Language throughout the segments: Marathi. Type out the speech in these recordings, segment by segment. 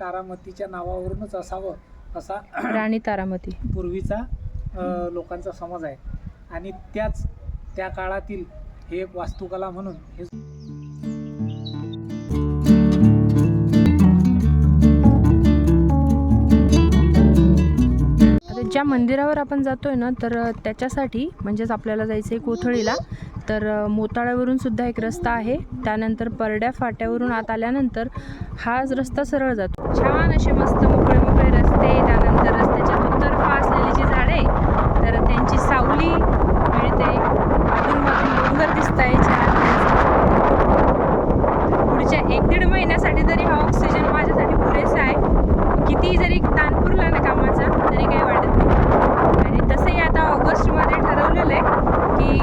तारामतीच्या नावावरूनच असावं असा राणी तारामती. पूर्वीचा लोकांचा समज आहे. आणि त्याच त्या काळातील हे एक वास्तुकला म्हणून हे ज्या मंदिरावर आपण जातोय ना तर त्याच्यासाठी म्हणजेच आपल्याला जायचं आहे कोथळीला तर मोताळ्यावरून सुद्धा एक रस्ता आहे. त्यानंतर परड्या फाट्यावरून आत आल्यानंतर हा रस्ता सरळ जातो छान असे मस्त मोकळे मोकळे रस्ते त्यानंतर रस्त्याच्या दुतर्फा असलेली जी झाडे तर त्यांची सावली मिळते अधूनमधून डोंगर दिसत आहे छान पुढच्या एक दीड महिन्यासाठी तरी हा ऑक्सिजन माझ्यासाठी पुरेसा आहे किती जरी ताण पुरला ना कामाचा तरी काही वाटत नाही आणि तसंही आता ऑगस्टमध्ये ठरवलेलं आहे की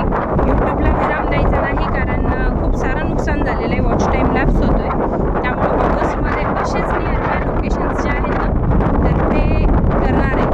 यूट्यूबला विराम द्यायचा नाही कारण अं, खूप सारं नुकसान झालेलं आहे वॉच टाईम लॅप्स होतो आहे त्यामुळे ऑगस्टमध्ये असेच नियर बाय लोकेशन्स जे आहेत ना तर ते करणार आहे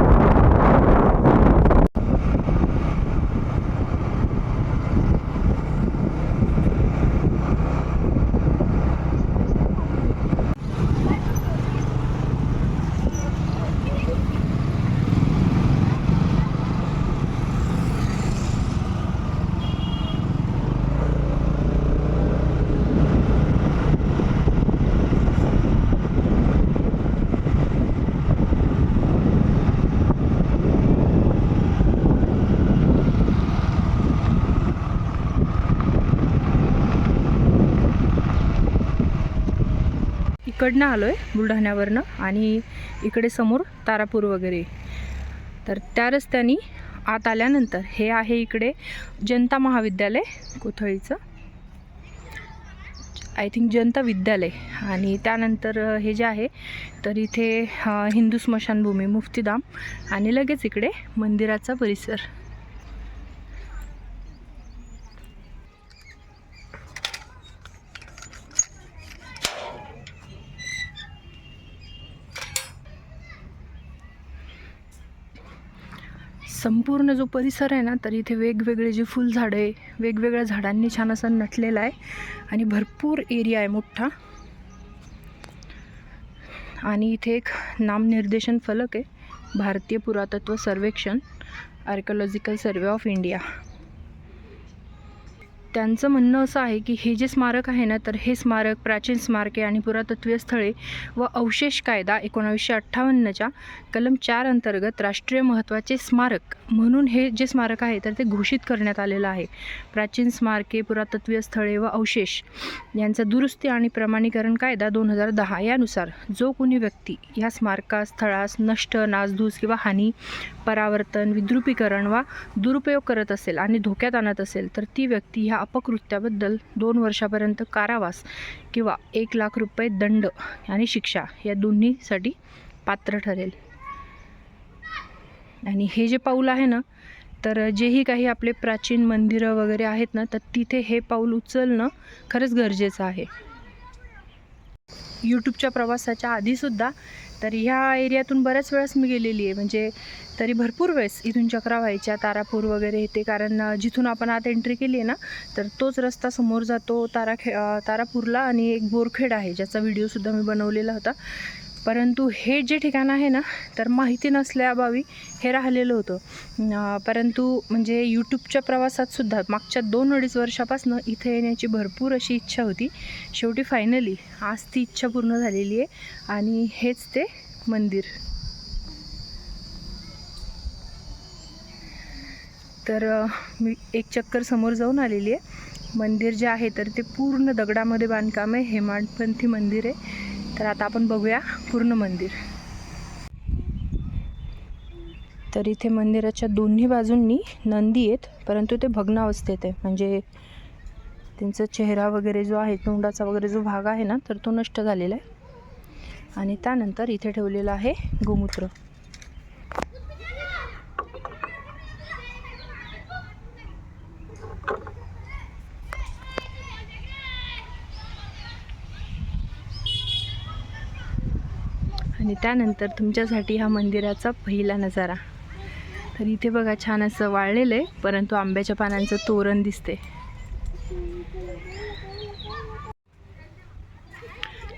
इकडनं आलो आहे बुलढाण्यावरनं आणि इकडे समोर तारापूर वगैरे. तर त्या रस्त्याने आत आल्यानंतर हे आहे इकडे जनता महाविद्यालय कोथळीचं. आय थिंक जनता विद्यालय. आणि त्यानंतर हे जे आहे तर इथे हिंदू स्मशानभूमी मुफ्तीधाम आणि लगेच इकडे मंदिराचा परिसर. संपूर्ण जो परिसर आहे ना तर इथे वेगवेगळे जे फुलझाडं आहे वेगवेगळ्या झाडांनी छान असं नटलेलं आहे आणि भरपूर एरिया आहे मोठा. आणि इथे एक नामनिर्देशन फलक आहे भारतीय पुरातत्व सर्वेक्षण आर्कॉलॉजिकल सर्वे ऑफ इंडिया त्यांचं म्हणणं असं आहे की हे जे स्मारक आहे ना तर हे स्मारक प्राचीन स्मारके आणि पुरातत्वीय स्थळे व अवशेष कायदा एकोणावीसशे अठ्ठावन्नच्या कलम चार अंतर्गत राष्ट्रीय महत्त्वाचे स्मारक म्हणून हे जे स्मारक आहे तर ते घोषित करण्यात आलेलं आहे. प्राचीन स्मारके पुरातत्वीय स्थळे व अवशेष यांचा दुरुस्ती आणि प्रमाणीकरण कायदा दोन हजार दहा यानुसार जो कोणी व्यक्ती या स्मारका स्थळास नष्ट नासधूस किंवा हानी परावर्तन विद्रुपीकरण वा दुरुपयोग करत असेल आणि धोक्यात आणत असेल तर ती व्यक्ती ह्या अपकृत्याबद्दल दोन वर्षापर्यंत कारावास किंवा एक लाख रुपये दंड आणि शिक्षा या दोन्हीसाठी पात्र ठरेल. आणि हे जे पाऊल आहे ना तर जेही काही आपले प्राचीन मंदिरं वगैरे आहेत ना तर तिथे हे पाऊल उचलणं खरंच गरजेचं आहे. यूट्यूबच्या प्रवासाच्या आधीसुद्धा तर ह्या एरियातून बऱ्याच वेळेस मी गेलेली आहे. म्हणजे तरी भरपूर वेळेस इथून चक्रा व्हायच्या तारापूर वगैरे येते कारण जिथून आपण आत एंट्री केली आहे ना तर तोच रस्ता समोर जातो ताराखे तारापूरला आणि एक बोरखेड आहे ज्याचा व्हिडिओसुद्धा मी बनवलेला होता. परंतु हे जे ठिकाण आहे ना तर माहिती नसल्याअभावी हे राहिलेलं होतं. परंतु म्हणजे यूट्यूबच्या प्रवासातसुद्धा मागच्या दोन अडीच वर्षापासून इथे येण्याची भरपूर अशी इच्छा होती. शेवटी फायनली आज ती इच्छा पूर्ण झालेली आहे आणि हेच ते मंदिर. तर मी एक चक्कर समोर जाऊन आलेली आहे. मंदिर जे आहे तर ते पूर्ण दगडामध्ये बांधकाम आहे. हेमाडपंथी मंदिर आहे. तर आता आपण बघूया पूर्ण मंदिर. तर इथे मंदिराच्या दोन्ही बाजूंनी नंदी आहेत परंतु ते भग्न अवस्थेत आहे. म्हणजे त्यांचा चेहरा वगैरे जो आहे तोंडाचा वगैरे जो भाग आहे ना तर तो नष्ट झालेला आहे. आणि त्यानंतर इथे ठेवलेला आहे गोमूत्र. आणि त्यानंतर तुमच्यासाठी हा मंदिराचा पहिला नजारा. तर इथे बघा छान असं वाळलेलं आहे परंतु आंब्याच्या पानांचं तोरण दिसते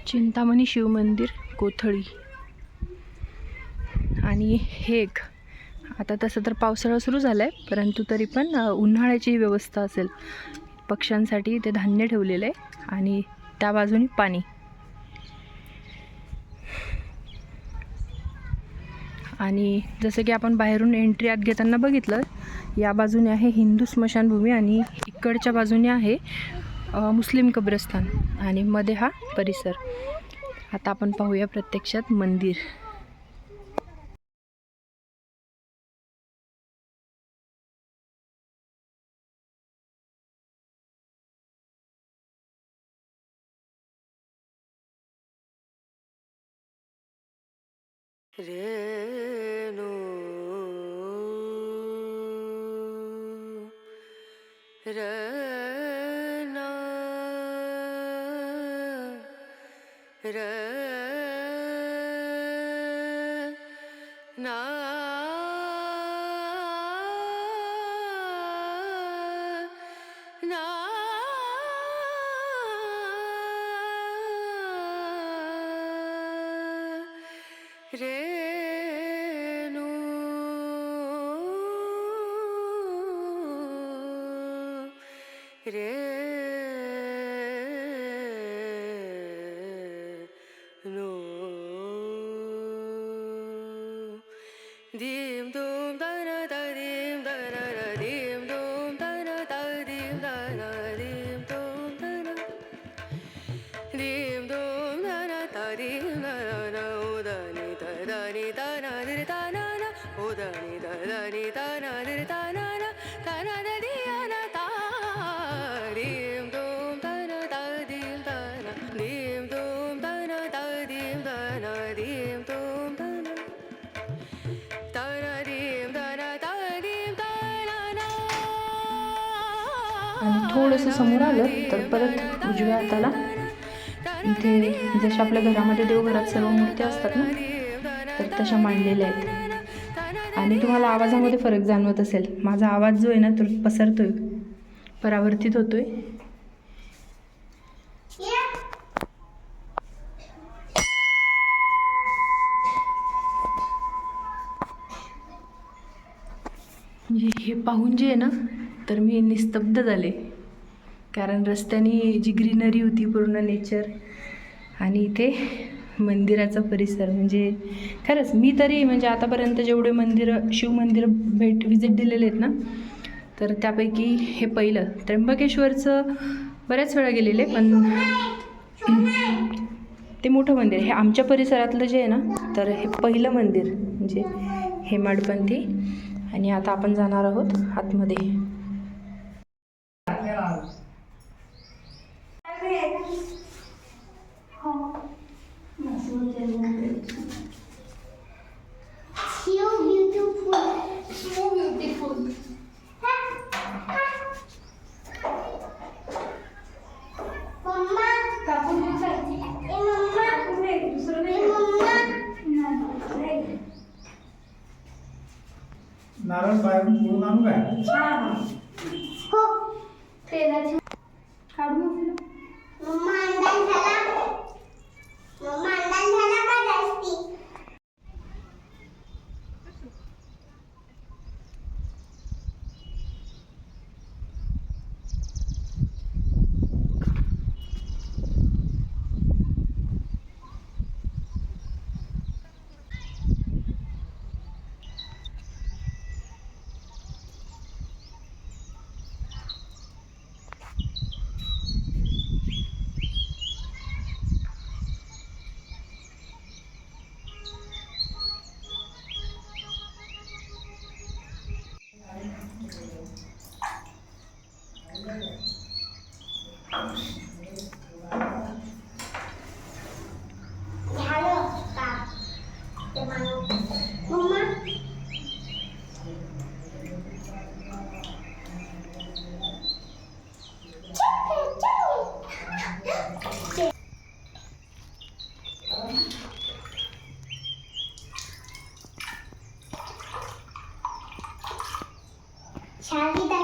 चिंतामणी शिव मंदिर कोथळी. आणि हे आता तसं तर पावसाळा सुरू झाला आहे परंतु तरी पण उन्हाळ्याची व्यवस्था असेल. पक्ष्यांसाठी ते धान्य ठेवलेलं आहे आणि त्या बाजूनी पाणी. आणि जसं की आपण बाहेरून एंट्री आत घेताना बघितलं या बाजूने आहे हिंदू स्मशानभूमी आणि इकडच्या बाजूने आहे मुस्लिम कब्रस्तान आणि मध्ये हा परिसर. आता आपण पाहूया प्रत्यक्षात मंदिर. র De आणि थोडंसं समोर आलं तर परत उजव्या हाताला. इथे जशा आपल्या घरामध्ये देवघरात सर्व मूर्त्या असतात ना तर तशा मांडलेल्या आहेत. आणि तुम्हाला आवाजामध्ये फरक जाणवत असेल. माझा आवाज जो आहे ना तो पसरतोय परावर्तित होतोय. म्हणजे हे पाहून जे आहे ना तर मी निस्तब्ध झाले. कारण रस्त्याने जी ग्रीनरी होती पूर्ण नेचर आणि इथे मंदिराचा परिसर म्हणजे खरंच मी तरी म्हणजे आतापर्यंत जेवढे मंदिरं शिवमंदिरं भेट व्हिजिट दिलेले आहेत ना तर त्यापैकी हे पहिलं. त्र्यंबकेश्वरचं बऱ्याच वेळा गेलेले पण ते मोठं मंदिर हे आमच्या परिसरातलं जे आहे ना तर हे पहिलं मंदिर म्हणजे हेमाडपंथी. आणि आता आपण जाणार आहोत आतमध्ये. शादी अशी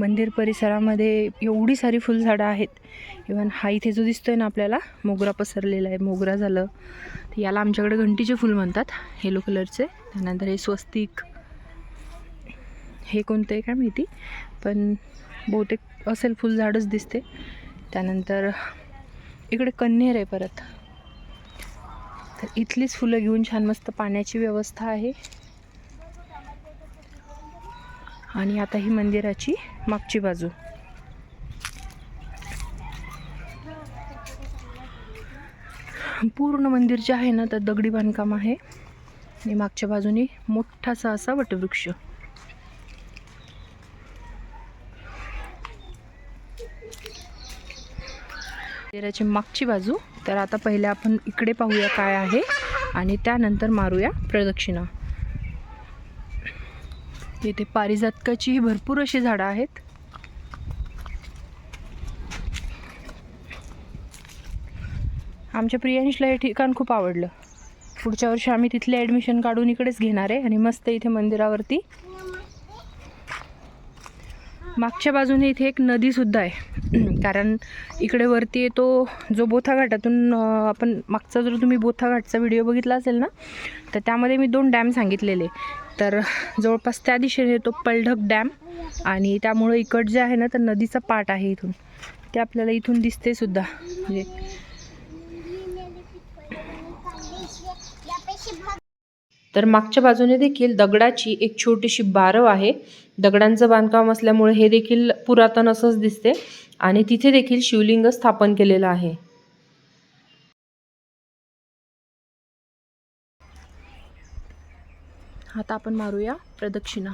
मंदिर परिसरामध्ये एवढी सारी फुलझाडं आहेत. इवन हा इथे जो दिसतोय ना आपल्याला मोगरा पसरलेला आहे मोगरा झालं. तर याला आमच्याकडे घंटीचे फुल म्हणतात येलो कलरचे त्यानंतर हे स्वस्तिक. हे कोणतं आहे काय माहिती? पण बहुतेक असेल फुलझाडच दिसते. त्यानंतर इकडे कन्हेर आहे परत. तर इथलीच फुलं घेऊन छान मस्त पाण्याची व्यवस्था आहे. आणि आता ही मंदिराची मागची बाजू. पूर्ण मंदिर जे आहे ना तर दगडी बांधकाम आहे. आणि मागच्या बाजूने मोठासा असा वटवृक्ष. मंदिराची मागची बाजू. तर आता पहिले आपण इकडे पाहूया काय आहे आणि त्यानंतर मारूया प्रदक्षिणा. इथे पारिजातकाचीही भरपूर अशी झाडं आहेत. आमच्या प्रियांशला हे ठिकाण खूप आवडलं. पुढच्या वर्षी आम्ही तिथले ॲडमिशन काढून इकडेच घेणार आहे आणि मस्त इथे मंदिरावरती मागच्या बाजूने इथे एक नदीसुद्धा आहे. कारण इकडे वरती येतो जो बोथा घाटातून आपण मागचा जर तुम्ही बोथा घाटचा व्हिडिओ बघितला असेल ना तर त्यामध्ये मी दोन डॅम सांगितलेले. तर जवळपास त्या दिशेने येतो पलढक डॅम आणि त्यामुळं इकड जे आहे ना तर नदीचा पाट आहे इथून. ते आपल्याला इथून दिसते सुद्धा. म्हणजे तर मागच्या बाजूने देखील दगडाची एक छोटीशी बारव आहे. दगडांचं बांधकाम असल्यामुळे हे देखील पुरातन असंच दिसते आणि तिथे देखील शिवलिंग स्थापन केलेलं आहे. आता आपण मारूया प्रदक्षिणा.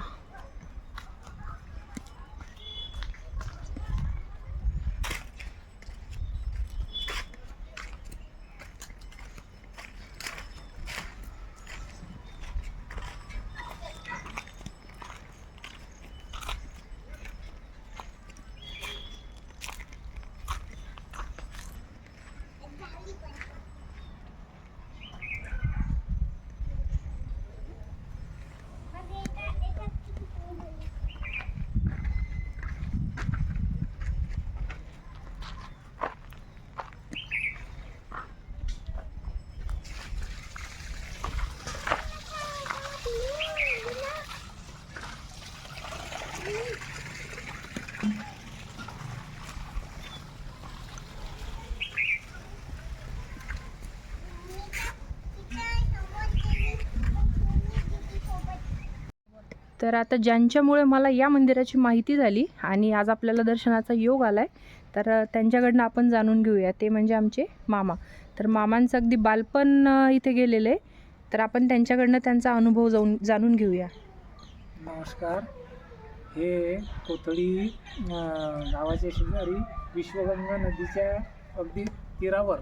तर आता ज्यांच्यामुळे मला या मंदिराची माहिती झाली आणि आज आपल्याला दर्शनाचा योग आला आहे तर त्यांच्याकडनं आपण जाणून घेऊया. ते म्हणजे आमचे मामा. तर मामांचं अगदी बालपण इथे गेलेलं आहे. तर आपण त्यांच्याकडनं त्यांचा अनुभव जाऊन जाणून घेऊया. नमस्कार. हे कोथळी गावाच्या शेजारी विश्वगंगा नदीच्या अगदी तीरावर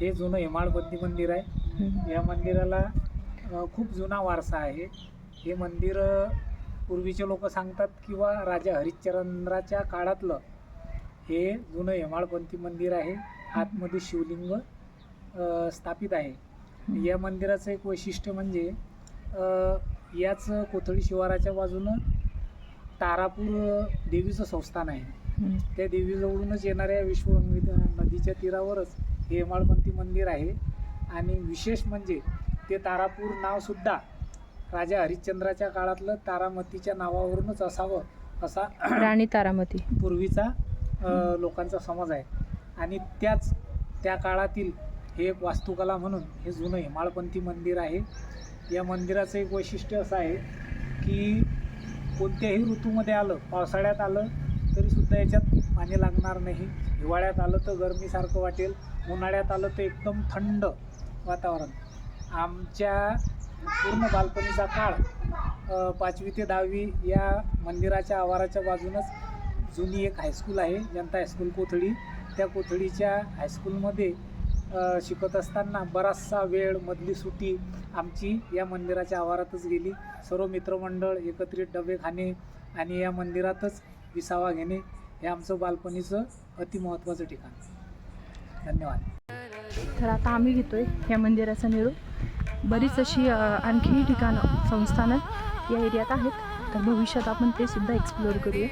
हे जुनं हेमाळबद्धी मंदिर आहे. या मंदिराला खूप जुना वारसा आहे. हे मंदिर पूर्वीचे लोक सांगतात किंवा राजा हरिश्चंद्राच्या काळातलं हे जुनं हेमाळपंथी मंदिर आहे. आतमध्ये शिवलिंग स्थापित आहे. या मंदिराचं एक वैशिष्ट्य म्हणजे याच कोथळी शिवाराच्या बाजूनं तारापूर देवीचं संस्थान आहे. त्या देवीजवळूनच येणाऱ्या विश्व नदीच्या तीरावरच हे हेमाळपंथी मंदिर आहे. आणि विशेष म्हणजे ते तारापूर नावसुद्धा राजा हरिश्चंद्राच्या काळातलं तारामतीच्या नावावरूनच असावं असा राणी तारामती. पूर्वीचा लोकांचा समज आहे. आणि त्याच त्या काळातील हे एक वास्तुकला म्हणून हे जुनं हेमाळपंथी मंदिर आहे. या मंदिराचं एक वैशिष्ट्य असं आहे की कोणत्याही ऋतूमध्ये आलं पावसाळ्यात आलं तरीसुद्धा याच्यात पाणी लागणार नाही. हिवाळ्यात आलं तर गरमीसारखं वाटेल उन्हाळ्यात आलं तर एकदम थंड वातावरण. आमच्या पूर्ण बालपणीचा काळ पाचवी ते दहावी या मंदिराच्या आवाराच्या बाजूनच जुनी एक हायस्कूल आहे जनता हायस्कूल कोथळी. त्या कोथळीच्या हायस्कूलमध्ये शिकत असताना बराचसा वेळ मधली सुट्टी आमची या मंदिराच्या आवारातच गेली. सर्व मित्रमंडळ एकत्रित डबे खाणे आणि या मंदिरातच विसावा घेणे हे आमचं बालपणीचं अतिमहत्त्वाचं ठिकाण. धन्यवाद. तर आता आम्ही घेतोय या मंदिराचा निरोप. बरीच अशी आणखी ठिकाणं संस्थानं या एरियात आहेत. तर भविष्यात आपण ते सुद्धा एक्सप्लोअर करूया.